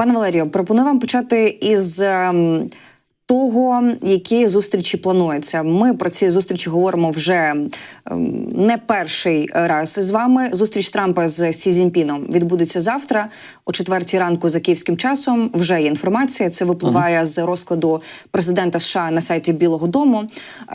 Пане Валерію, пропоную вам почати із ем, того, які зустрічі плануються. Ми про ці зустрічі говоримо вже ем, не перший раз з вами. Зустріч Трампа з Сі Зіньпіном відбудеться завтра, о четвертій ранку за київським часом. Вже є інформація. Це випливає з розкладу президента США на сайті Білого Дому.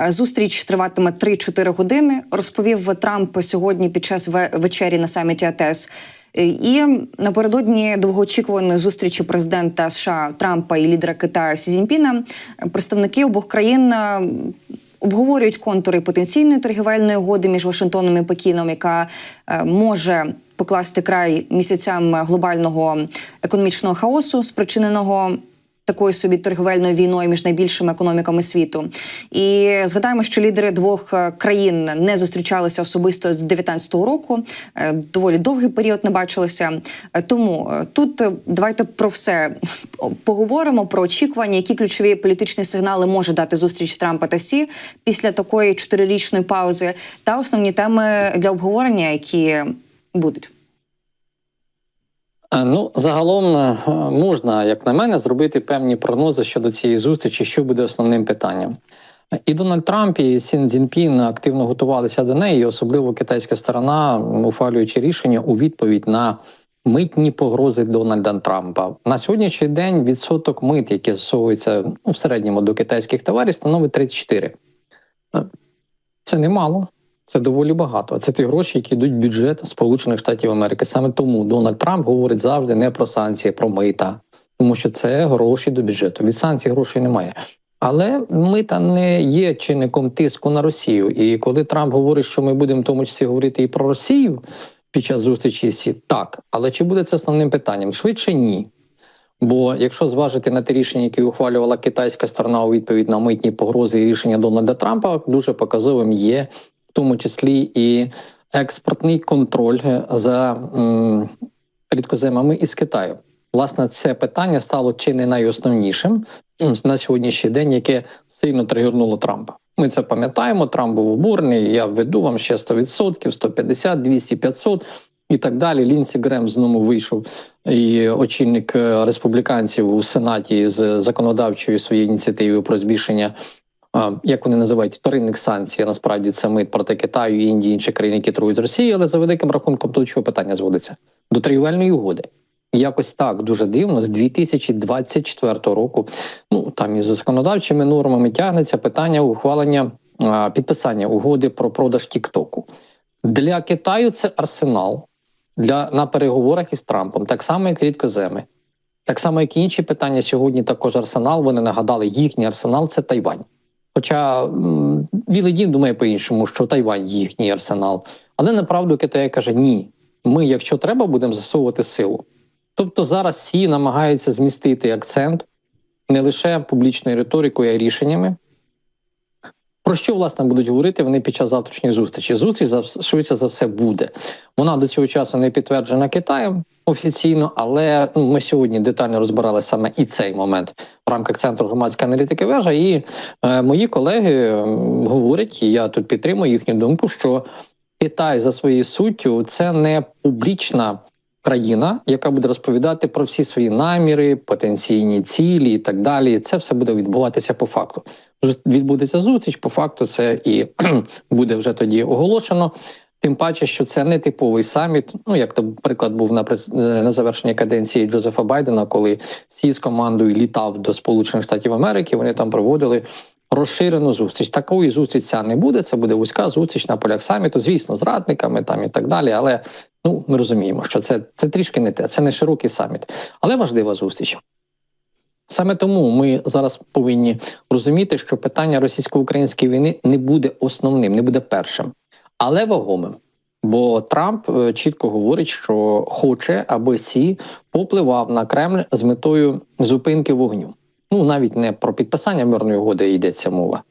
Е, Зустріч триватиме 3-4 години. Розповів Трамп сьогодні під час ве- вечері на саміті АТЕС. Е, І напередодні довгоочікуваної зустрічі президента США Трампа і лідера Китаю Сі Цзіньпіна е, представники обох країн е, обговорюють контури потенційної торгівельної угоди між Вашингтоном і Пекіном, яка може покласти край місяцям глобального економічного хаосу, спричиненого такою собі торгівельною війною між найбільшими економіками світу. І згадаємо, що лідери двох е, країн не зустрічалися особисто з 19-го року. Е, Доволі довгий період не бачилися. Е, Тому тут давайте про все поговоримо про очікування, які ключові політичні сигнали може дати зустріч Трампа та Сі після такої чотирирічної паузи, та основні теми для обговорення, які будуть. Е, Ну, загалом е, можна, як на мене, зробити певні прогнози щодо цієї зустрічі, що буде основним питанням. І Дональд Трамп і Сін Цзіньпін активно готувалися до неї, особливо китайська сторона, ухвалюючи рішення у відповідь на митні погрози Дональда Трампа. На сьогоднішній день відсоток мит, які застосовуються ну, в середньому до китайських товарів, становить 34. Е, Це немало. Це доволі багато. Це ті гроші, які йдуть в бюджет Сполучених Штатів Америки. Саме тому Дональд Трамп говорить завжди не про санкції, про мита, тому що це гроші до бюджету. Від санкцій грошей немає. Але мита не є чинником тиску на Росію. І коли Трамп говорить, що ми будемо в тому числі говорити і про Росію під час зустрічі СІ, так. Але чи буде це основним питанням? Швидше ні. Бо якщо зважити на ті рішення, які ухвалювала китайська сторона у відповідь на митні погрози і рішення Дональда Трампа, дуже показовим є тому числі і експортний контроль за рідкоземами із Китаю. Власне, це питання стало чи не найосновнішим на сьогоднішній день, яке сильно тригернуло Трампа. Ми це пам'ятаємо. Трамп був обурений. Я введу вам ще 100%, 150, 200, 500 і так далі. Лінсі Грем знову вийшов і очільник е, республіканців у сенаті з законодавчою своєю ініціативою про збільшення як вони називають вторинних санкцій. Насправді це мит проти Китаю, Індії, інших країн, які торгують з Росією, але за великим рахунком до чого питання зводиться до торгівельної угоди. Якось так дуже дивно з 2024 року. Ну там із законодавчими нормами тягнеться питання ухвалення підписання угоди про продаж Тіктоку для Китаю. Це арсенал для на переговорах із Трампом, так само як рідкоземи. Так само, як і інші питання сьогодні, також арсенал. Вони нагадали, їхній арсенал це Тайвань. Хоча Білий Дім думає по-іншому, що Тайвань їхній арсенал. Але направду Китай каже: ні, ми, якщо треба, будемо засовувати силу. Тобто зараз Сі намагаються змістити акцент не лише публічною риторикою, а й рішеннями. Про що власне будуть говорити вони під час завтрашньої зустрічі? Зустріч швидше за все буде. Вона до цього часу не підтверджена Китаєм офіційно, але ну, ми сьогодні детально розбирали саме і цей момент в рамках центру громадської аналітики вежа. І е, мої колеги говорять, і я тут підтримую їхню думку, що Китай за своєю суттю це не публічна країна, яка буде розповідати про всі свої наміри, потенційні цілі і так далі. Це все буде відбуватися по факту. Відбудеться зустріч, по факту це і буде вже тоді оголошено. Тим паче, що це не типовий саміт. Ну як то приклад був на е, на завершенні каденції Джозефа Байдена, коли Сі з командою літав до Сполучених Штатів Америки. Вони там проводили розширену зустріч. Такої зустріч ця не буде. Це буде вузька зустріч на полях саміту. Звісно, з радниками там і так далі. Але ну ми розуміємо, що це, це трішки не те. Це не широкий саміт, але важлива зустріч. Саме тому ми зараз повинні розуміти, що питання російсько-української війни не буде основним, не буде першим, але вагомим. Бо Трамп е, чітко говорить, що хоче, аби Сі попливав на Кремль з метою зупинки вогню. Ну навіть не про підписання мирної угоди йдеться мова.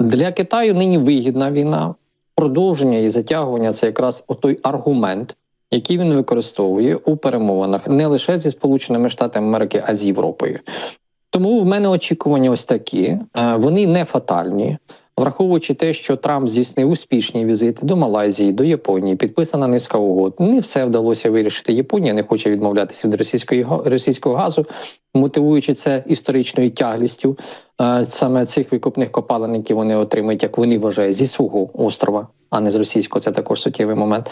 Для Китаю нині вигідна війна, продовження і затягування це якраз той аргумент, який він використовує у перемовинах не лише зі Сполученими Штатами Америки, а з Європою. Тому в мене очікування ось такі. Е, Вони не фатальні. Враховуючи те, що Трамп здійснив успішні візити до Малайзії, до Японії, підписана низка угод. Не все вдалося вирішити. Японія не хоче відмовлятися від російської російського газу, мотивуючи це історичною тяглістю е, саме цих викопних копалин, які вони отримують, як вони вважають, зі свого острова, а не з російського. Це також суттєвий момент.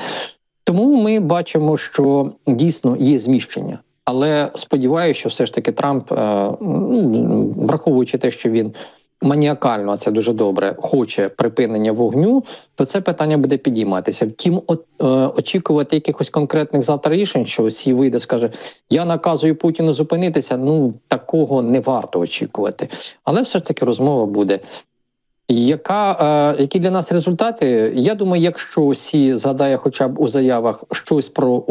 Тому ми бачимо, що дійсно є зміщення. Але сподіваюся, що все ж таки Трамп, е, ну, враховуючи те, що він маніакально, а це дуже добре, хоче припинення вогню, то це питання буде підійматися. Втім, от, е, очікувати якихось конкретних завтра рішень, що Сі вийде, скаже: Я наказую Путіну зупинитися. Ну такого не варто очікувати. Але все ж таки розмова буде. Яка, е, які для нас результати? Я думаю, якщо Сі згадає хоча б у заявах щось про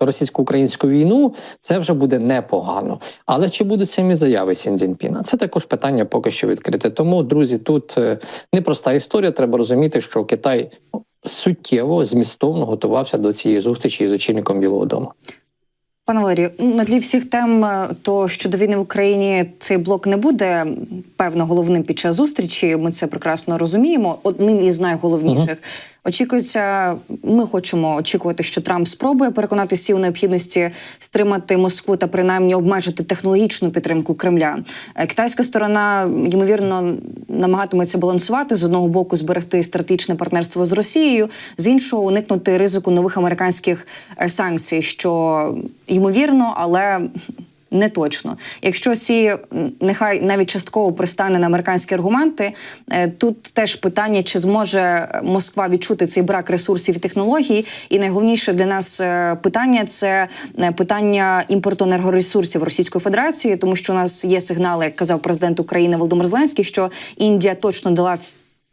російсько-українську війну, це вже буде непогано. Але чи будуть самі заяви Сін Цзіньпіна? Це також питання поки що відкрите. Тому, друзі, тут е, непроста історія. Треба розуміти, що Китай суттєво змістовно готувався до цієї зустрічі з очільником Білого Дому. Пане Валерію, на тлі всіх тем, е, то щодо війни в Україні цей блок не буде певно головним під час зустрічі. Ми це прекрасно розуміємо. Одним із найголовніших очікується. Ми хочемо очікувати, що Трамп спробує переконати Сі у необхідності стримати Москву та принаймні обмежити технологічну підтримку Кремля. Е, Китайська сторона ймовірно намагатиметься балансувати з одного боку, зберегти стратегічне партнерство з Росією, з іншого уникнути ризику нових американських е, санкцій, що ймовірно, але. Не точно, якщо сі нехай навіть частково пристане на американські аргументи, е, тут теж питання, чи зможе Москва відчути цей брак ресурсів і технологій. І найголовніше для нас е, питання це е, питання імпорту енергоресурсів Російської Федерації, тому що у нас є сигнали, як казав президент України Володимир Зеленський, що Індія точно дала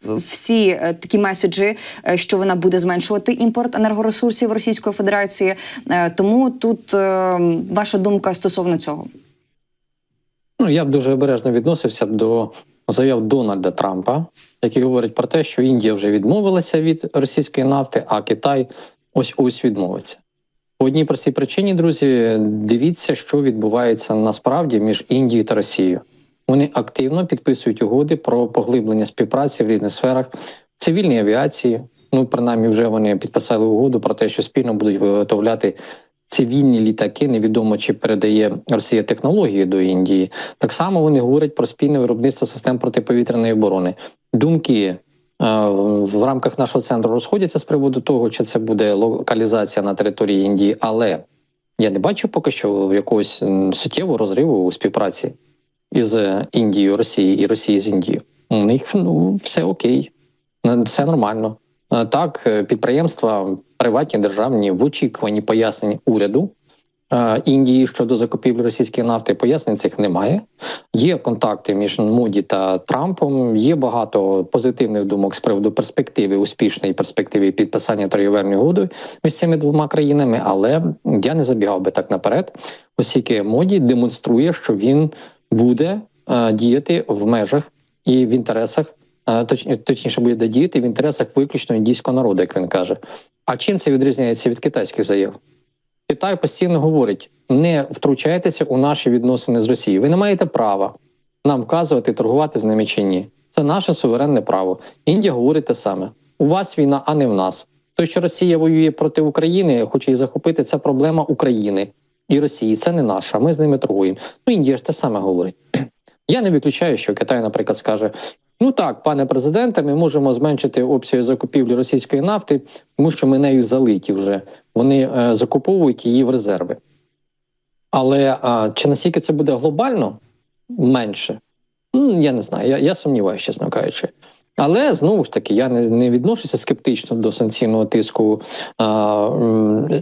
всі е, такі меседжі, е, що вона буде зменшувати імпорт енергоресурсів Російської Федерації. Е, Тому тут ваша думка стосовно цього. Ну я б дуже обережно відносився до заяв Дональда Трампа, який говорить про те, що Індія вже відмовилася від російської нафти, а Китай ось ось відмовиться. По одній простій причині, друзі, дивіться, що відбувається насправді між Індією та Росією. Вони активно підписують угоди про поглиблення співпраці в різних сферах цивільній авіації. Ну, принаймні, вже вони підписали угоду про те, що спільно будуть виготовляти цивільні літаки. Невідомо чи передає Росія технології до Індії. Так само вони говорять про спільне виробництво систем протиповітряної оборони. Думки е, в рамках нашого центру розходяться з приводу того, чи це буде локалізація на території Індії, але я не бачу поки що якогось суттєвого розриву у співпраці із Індією, Росією і Росії з Індією. У них ну все окей, все нормально. Е, Так, е, підприємства приватні державні в очікуванні пояснень уряду е, Індії щодо закупівлі російської нафти. Пояснень цих немає. Є контакти між Моді та Трампом. Є багато позитивних думок з приводу перспективи успішної перспективи підписання торгівельної угоди між цими двома країнами. Але я не забігав би так наперед, оскільки Моді демонструє, що він буде е, діяти в межах і в інтересах, е, точніше буде діяти в інтересах виключно індійського народу, як він каже. А чим це відрізняється від китайських заяв? Китай постійно говорить: не втручайтеся у наші відносини з Росією. Ви не маєте права нам вказувати, торгувати з ними чи ні. Це наше суверенне право. Індія говорить те саме: у вас війна, а не в нас. То, що Росія воює проти України, хоче її захопити, це проблема України і Росії. Це не наша. Ми з ними торгуємо. Ну, Індія ж те саме говорить. Я не виключаю, що Китай, наприклад, скаже: ну так, пане президенте, ми можемо зменшити обсяги закупівлі російської нафти, тому що ми нею залиті вже. Вони е, закуповують її в резерви. Але а, чи наскільки це буде глобально менше? Ну, я не знаю. Я, я сумніваюся, чесно кажучи. Але знову ж таки, я не, не відношуся скептично до санкційного тиску м,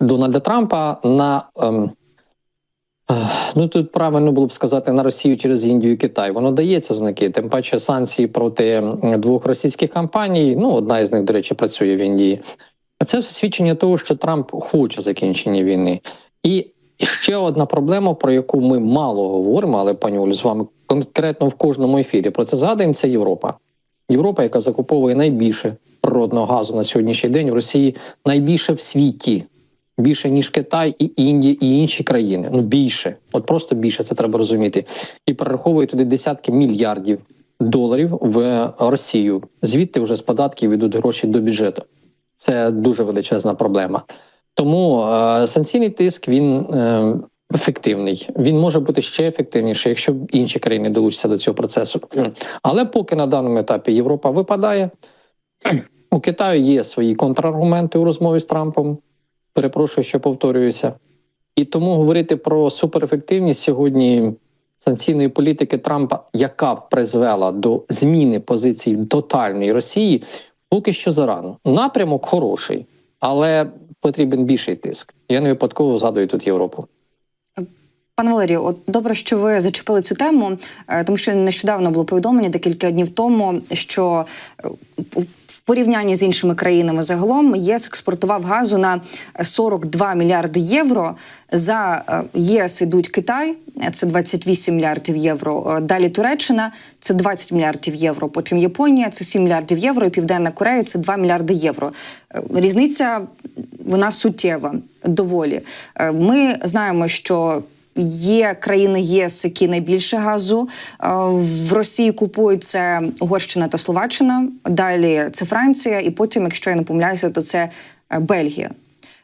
Дональда Трампа на. ем, Ех, Ну тут правильно було б сказати на Росію через Індію і Китай. Воно дається в знаки. Тим паче санкції проти двох російських компаній. Ну, одна із них, до речі, працює в Індії. Це все свідчення того, що Трамп хоче закінчення війни. І ще одна проблема, про яку ми мало говоримо, але пані Олю, з вами конкретно в кожному ефірі про це згадуємо. Це Європа. Європа, яка закуповує найбільше природного газу на сьогоднішній день в Росії, найбільше в світі. Більше ніж Китай і Індія і інші країни. Ну більше, от просто більше це треба розуміти. І перераховує туди десятки мільярдів доларів в Росію. Звідти вже з податків йдуть гроші до бюджету. Це дуже величезна проблема. Тому е, санкційний тиск він е, ефективний. Він може бути ще ефективніший, якщо інші країни долучаться до цього процесу. Але поки на даному етапі Європа випадає, у Китаю є свої контраргументи у розмові з Трампом. Перепрошую, що повторююся. І тому говорити про суперефективність сьогодні санкційної політики Трампа, яка призвела до зміни позиції тотальної Росії, поки що зарано. Напрямок хороший, але потрібен більший тиск. Я не випадково згадую тут Європу. Пане Валерію, от добре, що ви зачепили цю тему, е, тому що нещодавно було повідомлення декілька днів тому, що е, в- порівнянні з іншими країнами загалом ЄС експортував газу на 42 мільярди євро. За е, ЄС ідуть Китай, це 28 мільярдів євро. Далі Туреччина це 20 мільярдів євро. Потім Японія це 7 мільярдів євро. І Південна Корея це 2 мільярди євро. Різниця вона суттєва доволі. Ми знаємо, що Є країни ЄС, які найбільше газу в Росії купують це Угорщина та Словаччина. Далі це Франція, і потім, якщо я не помиляюся, то це е, Бельгія.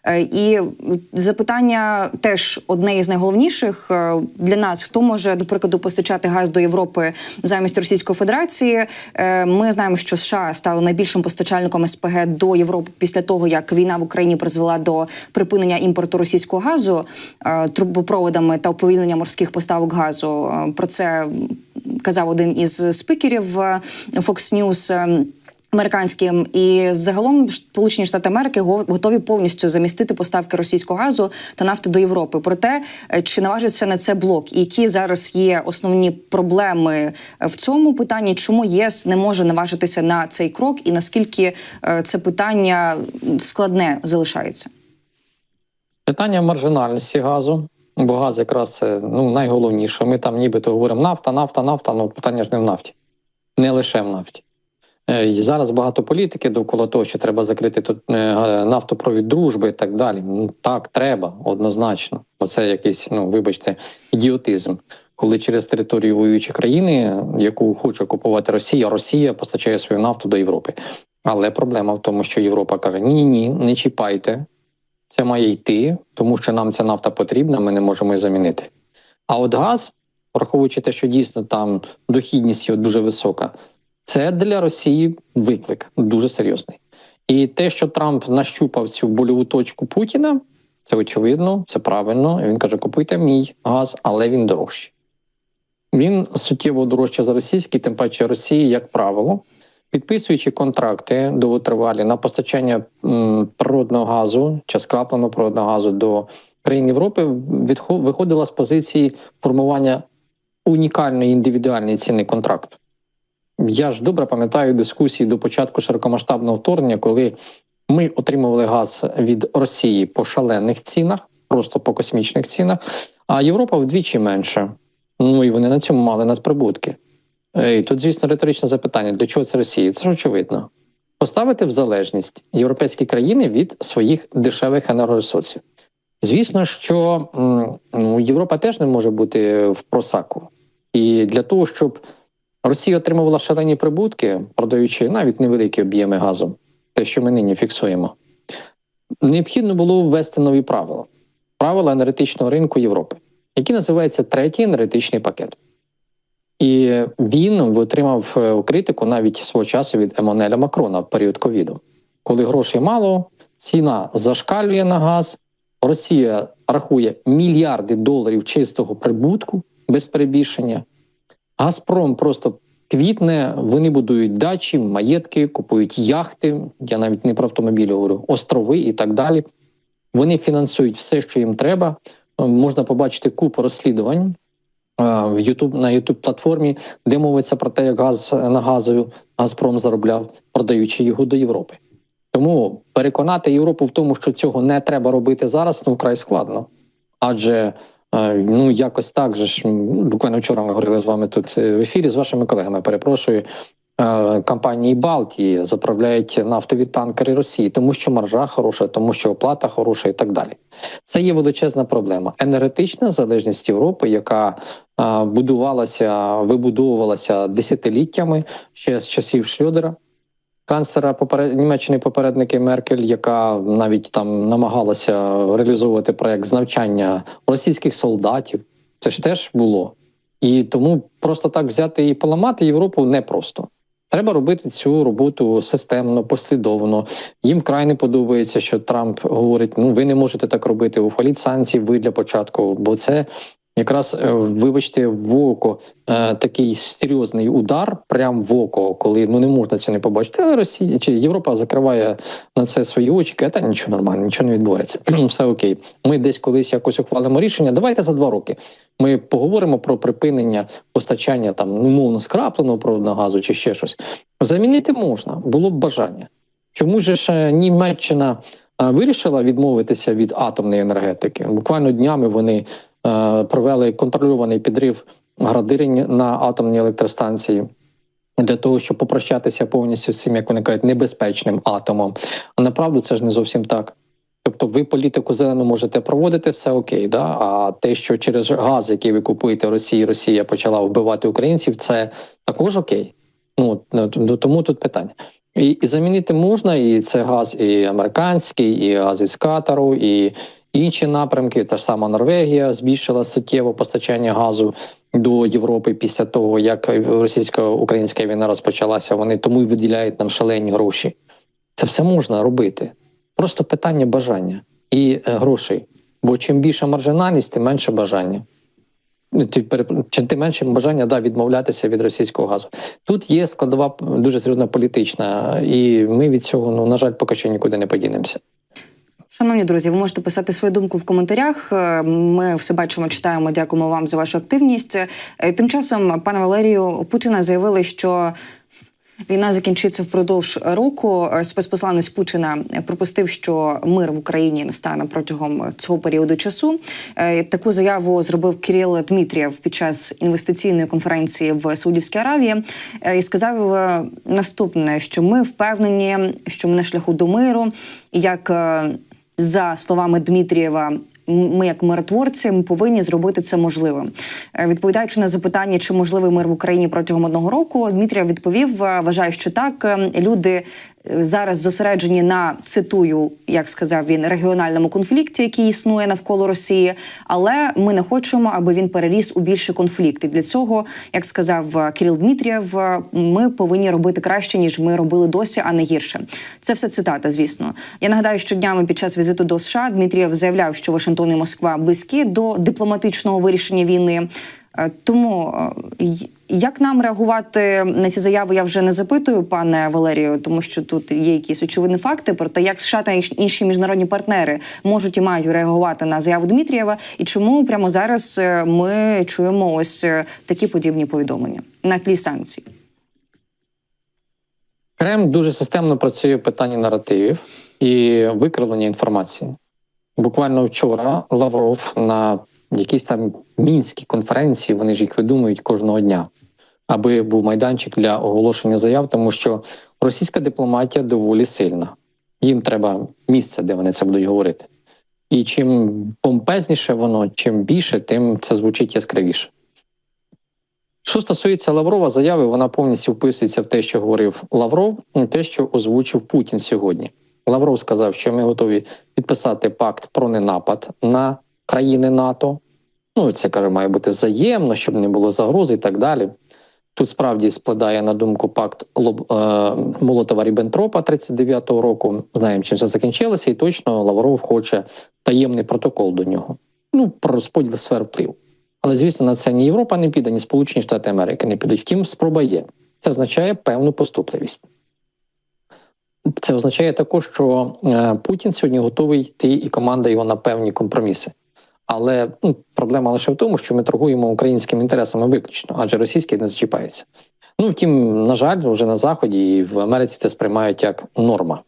Е, І запитання теж одне із найголовніших е, для нас: хто може, до прикладу, постачати газ до Європи замість Російської Федерації? Е, Ми знаємо, що США стали найбільшим постачальником СПГ до Європи після того, як війна в Україні призвела до припинення імпорту російського газу трубопроводами та уповільнення морських поставок газу. Про це казав один із спікерів Fox News. Американським і загалом Сполучені Штати Америки готові повністю замістити поставки російського газу та нафти до Європи. Проте е, чи наважиться на це блок, і які зараз є основні проблеми е, в цьому питанні? Чому ЄС не може наважитися на цей крок, і наскільки е, це питання складне залишається? Питання маржинальності газу, бо газ якраз це ну, найголовніше. Ми там нібито говоримо нафта, нафта, нафта. Ну питання ж не в нафті, не лише в нафті. Е, зараз багато політики довкола того, що треба закрити тут е, нафтопровід дружби і так далі. Ну так, треба, однозначно. Оце якийсь, ну вибачте, ідіотизм. Коли через територію воюючої країни, яку хоче окупувати Росія, Росія постачає свою нафту до Європи. Але проблема в тому, що Європа каже: ні, ні, не чіпайте, це має йти, тому що нам ця нафта потрібна, ми не можемо її замінити. А от газ, враховуючи те, що дійсно там дохідність його дуже висока, це для Росії виклик дуже серйозний. І те, що Трамп нащупав цю больову точку Путіна, це очевидно, це правильно. Він каже: купуйте мій газ, але він дорожчий. Він суттєво дорожче за російський, тим паче Росії, як правило, підписуючи контракти довготривалі на постачання природного газу чи скрапленого природного газу до країн Європи, виходила з позиції формування унікальної індивідуальної ціни контракту. Я ж добре пам'ятаю дискусії до початку широкомасштабного вторгнення, коли ми отримували газ від Росії по шалених цінах, просто по космічних цінах, а Європа вдвічі менше. Ну і вони на цьому мали надприбутки. Е, І тут, звісно, риторичне запитання: для чого це Росії? Це ж очевидно. Поставити в залежність європейські країни від своїх дешевих енергоресурсів. Звісно, що ну, Європа теж не може бути в просаку. І для того, щоб Росія отримувала шалені прибутки, продаючи навіть невеликі об'єми газу, те, що ми нині фіксуємо, необхідно було ввести нові правила правила енергетичного ринку Європи, який називається третій енергетичний пакет. І він отримав е, критику навіть свого часу від Еммануеля Макрона в період ковіду, коли грошей мало, ціна зашкалює на газ. Росія рахує мільярди доларів чистого прибутку без перебільшення. Газпром просто квітне, вони будують дачі, маєтки, купують яхти. Я навіть не про автомобілі говорю, острови і так далі. Вони фінансують все, що їм треба. Е, Можна побачити купу розслідувань е, на youtube платформі, де мовиться про те, як газ на газові Газпром заробляв, продаючи його до Європи. Тому переконати Європу в тому, що цього не треба робити зараз, ну вкрай складно. Адже ну якось так же ж буквально вчора ми говорили з вами тут е, в ефірі з вашими колегами. Перепрошую. е, Компанії Балтії заправляють нафтові танкери Росії, тому що маржа хороша, тому що оплата хороша і так далі. Це є величезна проблема. Енергетична залежність Європи, яка будувалася, вибудовувалася десятиліттями ще з часів Шльодера, канцлера поперед... Німеччини попередники Меркель, яка навіть там намагалася реалізовувати проект з навчання російських солдатів. Це ж теж було. І тому просто так взяти і поламати Європу непросто. Треба робити цю роботу системно, послідовно. Їм вкрай не подобається, що Трамп говорить: ну ви не можете так робити. Ухваліть санкції ви для початку, бо це якраз, е, вибачте, в око е, такий серйозний удар, прям в око, коли ну не можна це не побачити. Але Росія чи Європа закриває на це свої очі, та нічого нормально, нічого не відбувається. Все окей. Ми десь колись якось ухвалимо рішення. Давайте за два роки. Ми поговоримо про припинення постачання там ну, умовно скрапленого природного газу чи ще щось. Замінити можна, було б бажання. Чому ж Німеччина вирішила відмовитися від атомної енергетики? Буквально днями вони провели контрольований підрив градирень на атомній електростанції. Для того щоб попрощатися повністю з цим, як вони кажуть, небезпечним атомом. А направду це ж не зовсім так. Тобто, ви політику зелену можете проводити, все окей, да? а те, що через газ, який ви купуєте в Росії, Росія почала вбивати українців, це також окей. Ну ну, тому тут питання. І, і замінити можна, і це газ і американський, і газ із Катару, і інші напрямки. Та ж сама Норвегія збільшила суттєво постачання газу до Європи після того, як російсько-українська війна розпочалася. Вони тому й виділяють нам шалені гроші. Це все можна робити. Просто питання бажання і е, грошей. Бо чим більша маржинальність, тим менше бажання. Ну, Чим тим менше бажання да, відмовлятися від російського газу. Тут є складова дуже серйозна політична, і ми від цього, ну на жаль, поки що нікуди не подінемося. Шановні друзі, ви можете писати свою думку в коментарях. Е, Ми все бачимо, читаємо. Дякуємо вам за вашу активність. Е, Тим часом, пане Валерію, Путіна заявили, що війна закінчиться впродовж року. Е, Спецпосланець Путіна припустив, що мир в Україні настане протягом цього періоду часу. Таку заяву зробив Кирил Дмитрієв під час інвестиційної конференції в Саудівській Аравії і сказав наступне: що ми впевнені, що ми на шляху до миру, як за словами Дмитрієва. Ми, як миротворці, ми повинні зробити це можливим. Е, Відповідаючи на запитання, чи можливий мир в Україні протягом одного року, Дмитрієв відповів: е, вважаю, що так. Е, Люди зараз зосереджені на цитую, як сказав він, регіональному конфлікті, який існує навколо Росії. Але ми не хочемо, аби він переріс у більший конфлікт. І для цього, як сказав Кирил Дмитрієв, ми повинні робити краще ніж ми робили досі, а не гірше. Це все цитата, звісно. Я нагадаю, що днями під час візиту до США Дмитрієв заявляв, що Вашингтон і Москва близькі до дипломатичного вирішення війни. Е, Тому е, як нам реагувати на ці заяви, я вже не запитую, пане Валерію, тому що тут є якісь очевидні факти. Проте як США та інші міжнародні партнери можуть і мають реагувати на заяву Дмитрієва, і чому прямо зараз е, ми чуємо ось такі подібні повідомлення на тлі санкцій? Кремль дуже системно працює в питанні наративів і викривлення інформації. Буквально вчора Лавров на якійсь там мінській конференції, вони ж їх видумують кожного дня, аби був майданчик для оголошення заяв, тому що російська дипломатія доволі сильна. Їм треба місце, де вони це будуть говорити. І чим помпезніше воно, чим більше, тим це звучить яскравіше. Що стосується Лаврова заяви, вона повністю вписується в те, що говорив Лавров, і те, що озвучив Путін сьогодні. Лавров сказав, що ми готові підписати пакт про ненапад на країни НАТО. Ну, це каже, має бути взаємно, щоб не було загрози і так далі. Тут справді складає на думку пакт Лоб, е, Молотова Ріббентропа 39-го року. Знаємо, чим це закінчилося, і точно Лавров хоче таємний протокол до нього. Ну, про розподіл сфер впливу. Але звісно, на це ні Європа не піде, ні Сполучені Штати Америки не підуть. Втім, спроба є. Це означає певну поступливість. Це означає також, що е, Путін сьогодні готовий йти і команда його на певні компроміси. Але ну, проблема лише в тому, що ми торгуємо українськими інтересами виключно, адже російський не зачіпається. Ну втім, на жаль, вже на заході і в Америці це сприймають як норма.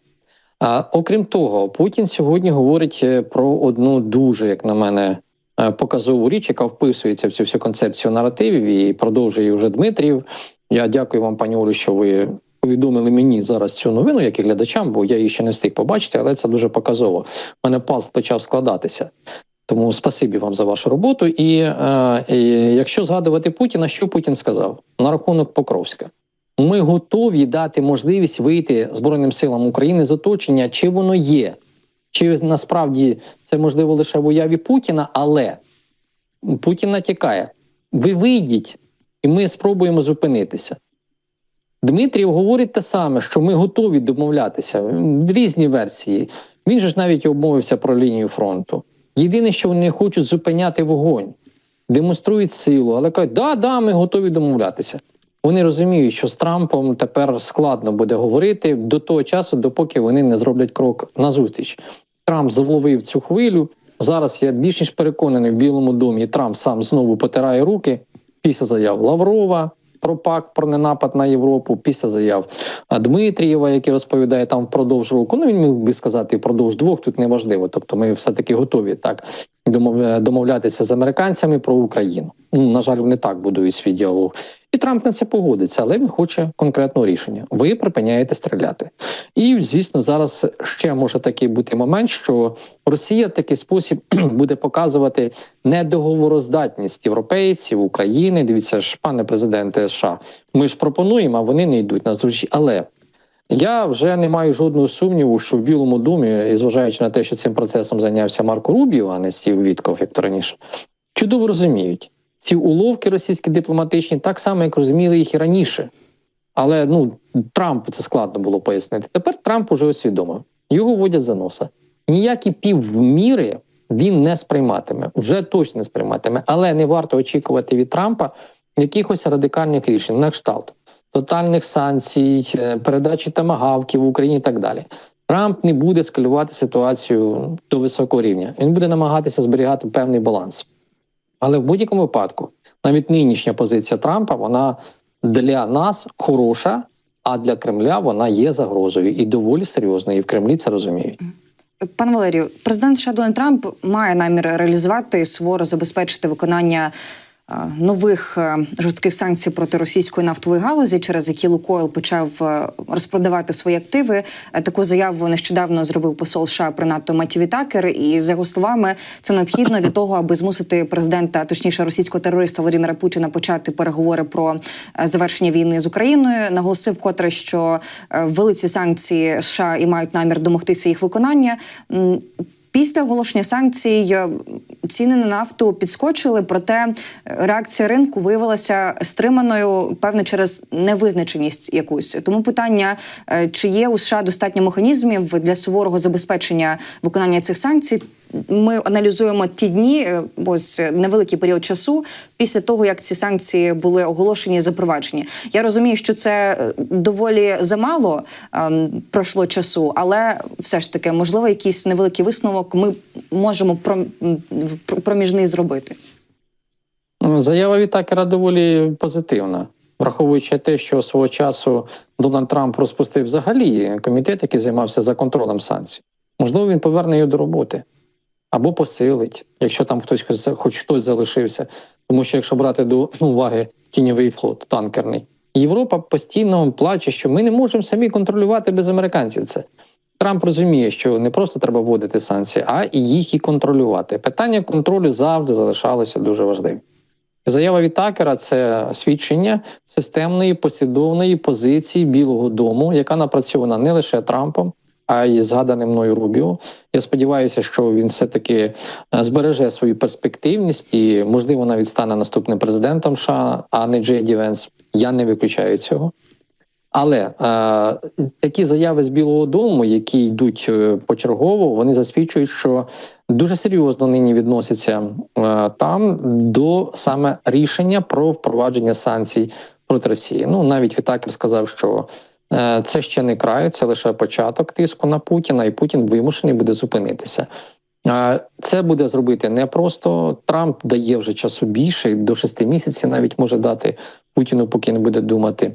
А, окрім того, Путін сьогодні говорить е, про одну дуже, як на мене, е, показову річ, яка вписується в цю всю концепцію наративів і продовжує вже Дмитрів. Я дякую вам, пані Олю, що ви повідомили мені зараз цю новину, як і глядачам, бо я її ще не встиг побачити, але це дуже показово. У мене пазл почав складатися. Тому спасибі вам за вашу роботу. І, е, і якщо згадувати Путіна, що Путін сказав на рахунок Покровська? Ми готові дати можливість вийти Збройним силам України з оточення, чи воно є, чи насправді це можливо лише в уяві Путіна, але Путін натякає: ви вийдіть, і ми спробуємо зупинитися. Дмитрів говорить те саме, що ми готові домовлятися. М, Різні версії. Він же ж навіть обмовився про лінію фронту. Єдине, що вони хочуть зупиняти вогонь, демонструють силу, але кажуть, да, да, ми готові домовлятися. Вони розуміють, що з Трампом тепер складно буде говорити до того часу, допоки вони не зроблять крок назустріч. Трамп зловив цю хвилю. Зараз я більш ніж переконаний в Білому домі. Трамп сам знову потирає руки після заяв Лаврова про пак про ненапад на Європу, після заяв а, Дмитрієва, який розповідає там впродовж року. Ну він міг би сказати впродовж двох. Тут неважливо. Тобто, ми все таки готові так домовлятися з американцями про Україну. Ну на жаль, вони так будують свій діалог. І Трамп на це погодиться, але він хоче конкретного рішення. Ви припиняєте стріляти. І звісно, зараз ще може такий бути момент, що Росія в такий спосіб буде показувати недоговороздатність європейців, України. Дивіться ж, пане президенте США, ми ж пропонуємо, а вони не йдуть на зустріч. Але я вже не маю жодного сумніву, що в Білому домі, і зважаючи на те, що цим процесом зайнявся Марко Рубіо, а не Стів Вітков, як то раніше, чудово розуміють ці уловки російські дипломатичні, так само як розуміли їх і раніше. Але ну Трампу це складно було пояснити. Тепер Трамп уже усвідомив. Його водять за носа. Ніякі півміри він не сприйматиме, вже точно не сприйматиме. Але не варто очікувати від Трампа якихось радикальних рішень на кшталт тотальних санкцій, е, передачі тамагавків в Україні і так далі. Трамп не буде скалювати ситуацію до високого рівня. Він буде намагатися зберігати певний баланс. Але в будь-якому випадку, навіть нинішня позиція Трампа, вона для нас хороша, а для Кремля вона є загрозою і доволі серйозною. І в Кремлі це розуміють. Пане Валерію, президент США Дональд Трамп має намір реалізувати суворо забезпечити виконання нових е, жорстких санкцій проти російської нафтової галузі, через які Лукойл почав е, розпродавати свої активи. Е, Таку заяву нещодавно зробив посол США при НАТО Матті Вітакер. І за його словами, це необхідно для того, аби змусити президента, точніше російського терориста Володимира Путіна, почати переговори про е, завершення війни з Україною. Наголосив котре, що е, ввели ці санкції США і мають намір домогтися їх виконання. Після оголошення санкцій е, ціни на нафту підскочили, проте реакція ринку виявилася стриманою, певно, через невизначеність якусь. Тому питання, е, чи є у США достатньо механізмів для суворого забезпечення виконання цих санкцій. Ми аналізуємо ті дні, е, ось е, невеликий період часу після того, як ці санкції були оголошені і запроваджені. Я розумію, що це е, доволі замало ем, пройшло часу, але все ж таки, можливо, якийсь невеликий висновок ми можемо пром- проміжний зробити. Ну, Заява Вітакера доволі позитивна, враховуючи те, що свого часу Дональд Трамп розпустив взагалі комітет, який займався за контролем санкцій. Можливо, він поверне її до роботи або посилить, якщо там хтось хоч хтось залишився. Тому що якщо брати до уваги тіньовий флот, танкерний, Європа постійно плаче, що ми не можемо самі контролювати без американців це. Трамп розуміє, що не просто треба вводити санкції, а і їх і контролювати. Питання контролю завжди залишалося дуже важливим. Заява Вітакера це свідчення системної послідовної позиції Білого Дому, яка напрацьована не лише Трампом, а й згаданим мною Рубіо. Я сподіваюся, що він все-таки е, збереже свою перспективність і, можливо, навіть стане наступним президентом США, а не Джей Ді Венс. Я не виключаю цього. Але е, такі заяви з Білого Дому, які йдуть е, почергово, вони засвідчують, що дуже серйозно нині відносяться е, там до саме рішення про впровадження санкцій проти Росії. Ну навіть Вітакер сказав, що це ще не край, це лише початок тиску на Путіна, і Путін вимушений буде зупинитися. Е, Це буде зробити непросто. Трамп дає вже часу більше, до шести місяців навіть може дати Путіну, поки не буде думати.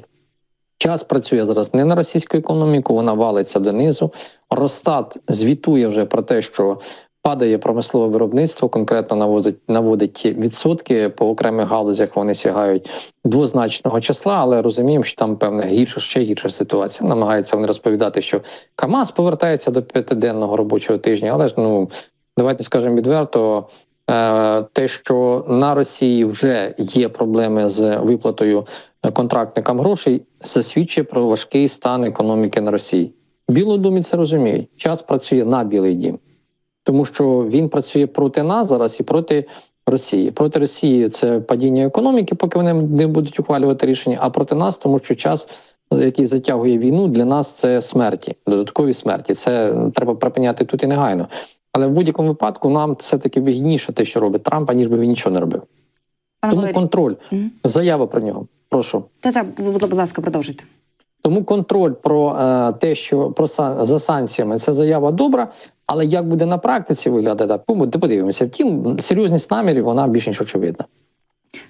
Час працює зараз не на російську економіку, вона валиться донизу. Росстат звітує вже про те, що падає промислове виробництво, конкретно навозить наводить відсотки по окремих галузях. Вони сягають двозначного числа, але розуміємо, що там певне гірша ще гірша ситуація. Намагаються вони розповідати, що КАМАЗ повертається до п'ятиденного робочого тижня, але ж ну давайте скажемо відверто. е, Те, що на Росії вже є проблеми з виплатою контрактникам грошей, засвідчує про важкий стан економіки на Росії. В Білому домі це розуміють. Час працює на Білий Дім, тому що він працює проти нас зараз і проти Росії. Проти Росії це падіння економіки, поки вони не будуть ухвалювати рішення, а проти нас, тому що час, який затягує війну, для нас це смерті, додаткові смерті. Це треба припиняти тут і негайно. Але в будь-якому випадку нам все таки вигідніше те, що робить Трамп, аніж би він нічого не робив. Пане Тому Валерій, контроль, Мгм. заява про нього. Прошу. та та будь ласка, продовжуйте. Тому контроль про е, те, що про за санкціями це заява добра, але як буде на практиці виглядати, ну, подивимося. Втім, серйозність намірів вона більш ніж очевидна.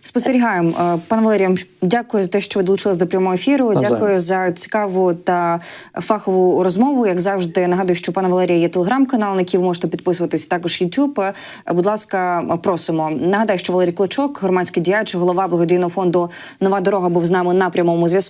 Спостерігаємо. Е, Пане Валерію, дякую за те, що ви долучились до прямого ефіру. Навзаєм. Дякую за цікаву та фахову розмову. Як завжди, нагадую, що у пана Валерія є телеграм-канал, на який ви можете підписуватись. Також Ютуб. Е, Будь ласка, просимо. Нагадаю, що Валерій Клочок, громадський діяч, голова благодійного фонду Нова дорога був з нами на прямому зв'язку.